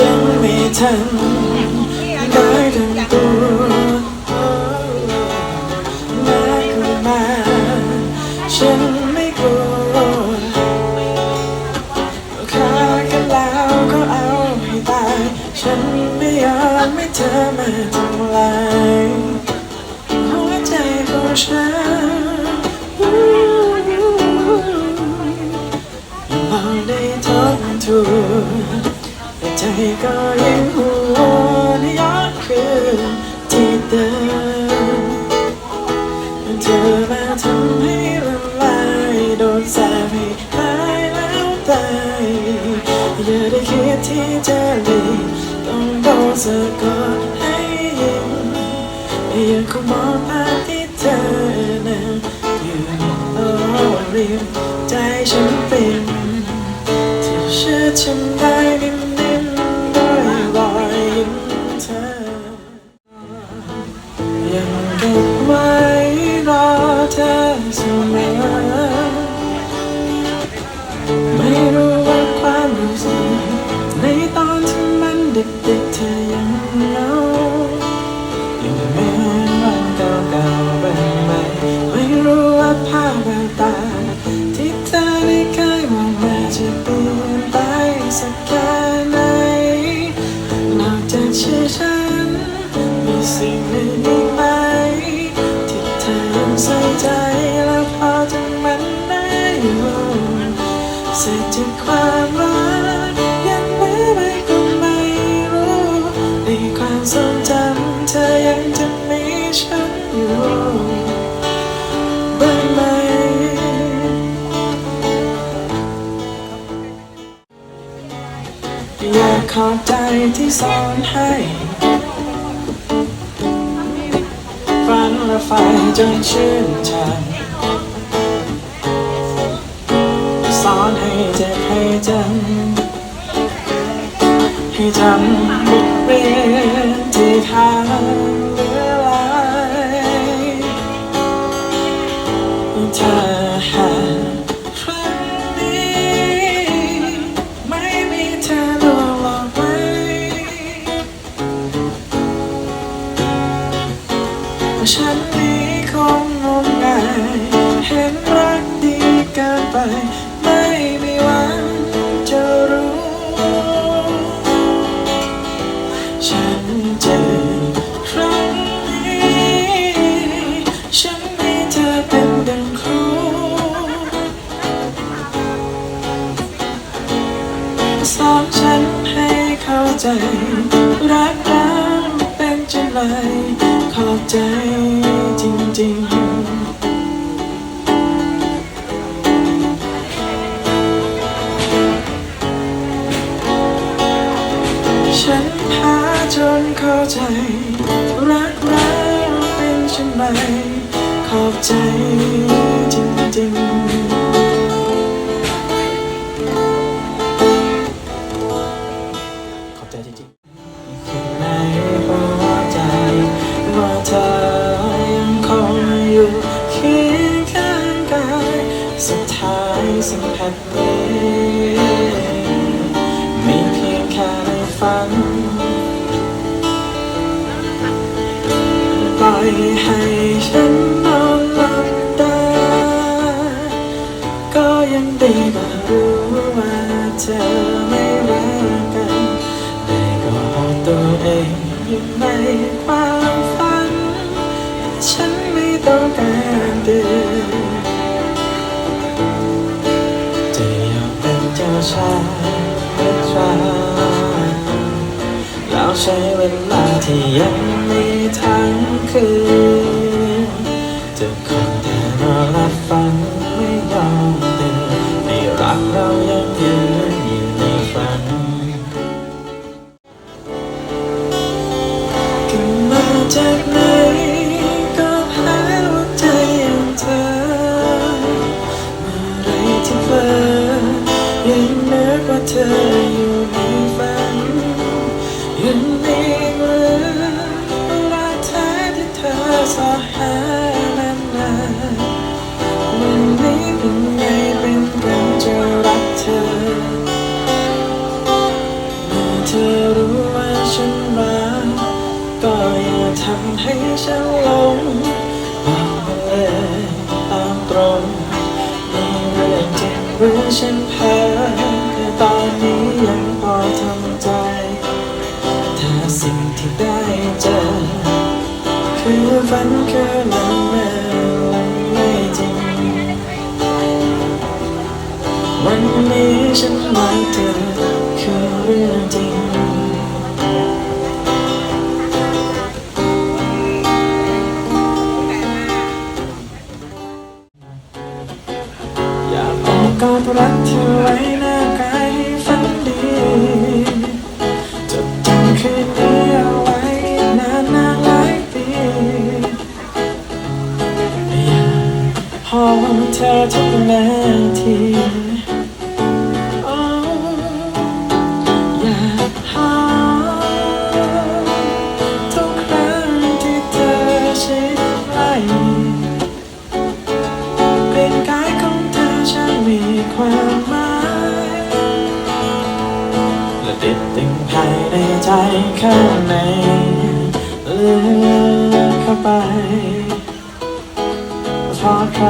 ยังไม่ทันได้ดังตัวแม้ก็มาฉันไม่กลัวฆ่ากันแล้วก็เอาให้ตาย ฉันไม่ยอมให้เธอมาทำลายหัวใจของฉันพอได้ทบทวนแต่ใจ ก็ยังหัวนย้อนคืนที่เดิมเธอมาทำให้ละลายโดนสาปให้หายแล้วตายอย่าได้คิดที่จะหลีกต้องโดนสะกดให้ยิงยังคงมองภาพที่เธอนั้นอยู่โอ้ริมใจฉันเป็นที่เชื่อฉันได้ ไม่รู้ว่าความรู้สึกในตอนที่มันเด็กๆเธอยังเหงายังเหมือนวันเก่าๆบ้างไหมไม่รู้ว่าภาพแววตา จากความรักยังเหลือไว้ก็ไม่รู้ในความทรงจำเธอยังจะมีฉันอยู่บ้างไหมอยากขอบใจที่สอนให้ฝันละไฟจนชื่นใจ สอนให้เจ็บให้จำให้จำบทเรียนที่ค้างเหลือไว้ถ้าหาครั้งนี้ไม่มีเธอลวงหลอกไว้ว่าฉันนี้คงงมงายเห็นรักดีเกินไป อนฉันให้เข้าใจ รักแล้วเป็นจังไรขอบใจจริงๆฉันหาจนเข้าใจ รักแล้วเป็นจังไรขอบใจ ให้ฉันนอนหลับตา ก็ยังดีกว่ารู้ว่าเธอไม่รักกัน แต่ก็เอาตัวเองอยู่ในความฝัน ฉันไม่ต้องการเดินจะอยากเป็นเจ้าชายเป็นชาแล้วใช้เวลาที่ยังมีทั้งคืน มา รือฉันแพ้แต่ตอนนี้ยังพอทำใจ ถ้าสิ่งที่ได้เจอ คือฝันคือละเมอและไม่จริง วันนี้ฉันหมายถึงคือเรื่องจริง อกรักเธอไว้หน้ากายให้ฝันดีจดจำคืนนี้เอาไว้นานนานหลายปีอยากหอมเธอทุกนาที ติดติ่งภายในใจข้างในลึกเข้าไปเพราะใคร